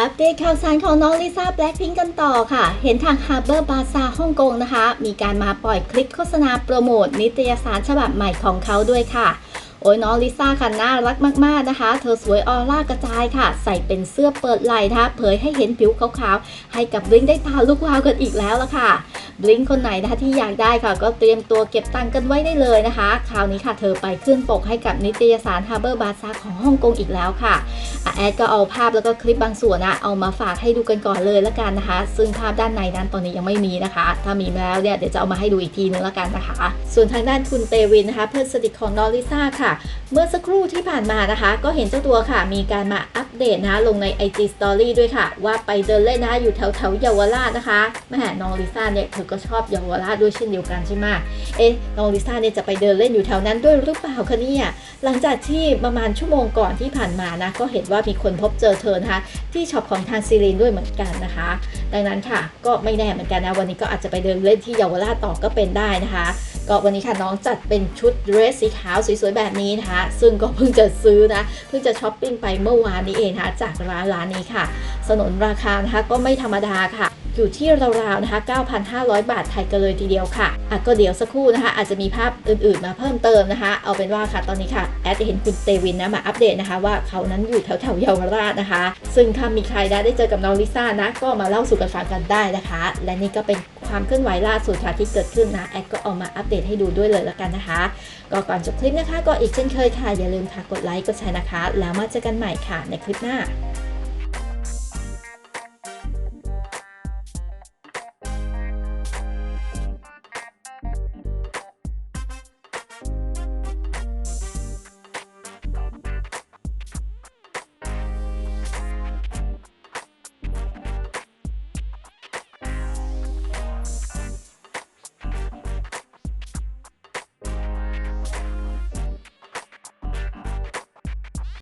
อัปเดตข่าวสารของน้องลิซ่าแบล็คพิงกันต่อค่ะ เห็นทางฮาร์เบอร์บาซาฮ่องกงนะคะ มีการมาปล่อยคลิปโฆษณาโปรโมทนิตยสารฉบับใหม่ของเขาด้วยค่ะ อ้ยน้องลิซ่าค่ะน่ารักมากๆนะคะ เธอสวยออร่ากระจายค่ะ ใส่เป็นเสื้อเปิดไหล่นะคะเผยให้เห็นผิวขาวๆ ให้กับบลิงได้ตาลุกวาวกันอีกแล้วละค่ะบลิงคนไหนนะคะที่อยากได้ค่ะ ก็เตรียมตัวเก็บตังค์กันไว้ได้เลยนะคะ คราวนี้ค่ะเธอไปขึ้นปกให้กับนิตยสารฮาร์เบอร์บาซาของฮ่องกงอีกแล้วค่ะอะแอดก็เอาภาพแล้วก็คลิปบางส่วนนะเอามาฝากให้ดูกันก่อนเลยละกันนะคะ ซึ่งภาพด้านในนั้นตอนนี้ยังไม่มีนะคะ ถ้ามีมาแล้วเนี่ยเดี๋ยวจะเอามาให้ดูอีกทีนึงละกันนะคะ ส่วนทางด้านคุณเตวินนะคะ เพื่อนสนิทของนอริซ่าค่ะเมื่อสักครู่ที่ผ่านมานะคะ ก็เห็นเจ้าตัวค่ะ มีการมาอัปเดตนะคะลงใน IG Story ด้วยค่ะ ว่าไปเดินเล่นนะคะอยู่แถวแถวเยาวราชนะคะแม่น้องลิซ่าเนี่ยเธอก็ชอบเยาวราชด้วยเช่นเดียวกันใช่ไหมเอ๊ะน้องลิซ่าเนี่ยจะไปเดินเล่นอยู่แถวนั้นด้วยหรือเปล่าคะเนี่ยหลังจากที่ประมาณชั่วโมงก่อนที่ผ่านมานะก็เห็นว่ามีคนพบเจอเธอนะคะที่ช็อปของทางซีรีนด้วยเหมือนกันนะคะ ดังนั้นค่ะ ก็ไม่แน่เหมือนกันนะวันนี้ก็อาจจะไปเดินเล่นที่เยาวราชต่อก็เป็นได้นะคะ ก็วันนี้ค่ะน้องจัดเป็นชุดเดรสสีขาวสวยๆแบบนี้นะคะซึ่งก็เพิ่งจะซื้อนะเพิ่งจะช้อปปิ้งไปเมื่อวานนี้เองนะคะจากร้านร้านนี้ค่ะ สนนราคานะคะก็ไม่ธรรมดาค่ะอยู่ที่ราวๆนะคะ 9,500 บาทไทยกันเลยทีเดียวค่ะอะก็เดี๋ยวสักครู่นะคะ อาจจะมีภาพอื่นๆมาเพิ่มเติมนะคะ เอาเป็นว่าค่ะตอนนี้ค่ะ แอดจะเห็นคุณเตวินนะมาอัปเดตนะคะว่าเขานั้นอยู่แถวๆเยาวราชนะคะ ซึ่งถ้ามีใครได้ได้เจอกับน้องลิซ่านะ ก็มาเล่าสู่กันฟังกันได้นะคะ และนี่ก็เป็น ความเคลื่อนไหวล่าสุดค่ะที่เกิดขึ้นนะแอดก็เอามาอัปเดตให้ดูด้วยเลยละกันนะคะ ก็ก่อนจบคลิปนะคะ ก็อีกเช่นเคยค่ะอย่าลืมค่ะกดไลค์กดแชร์นะคะ แล้วมาเจอกันใหม่ค่ะในคลิปหน้า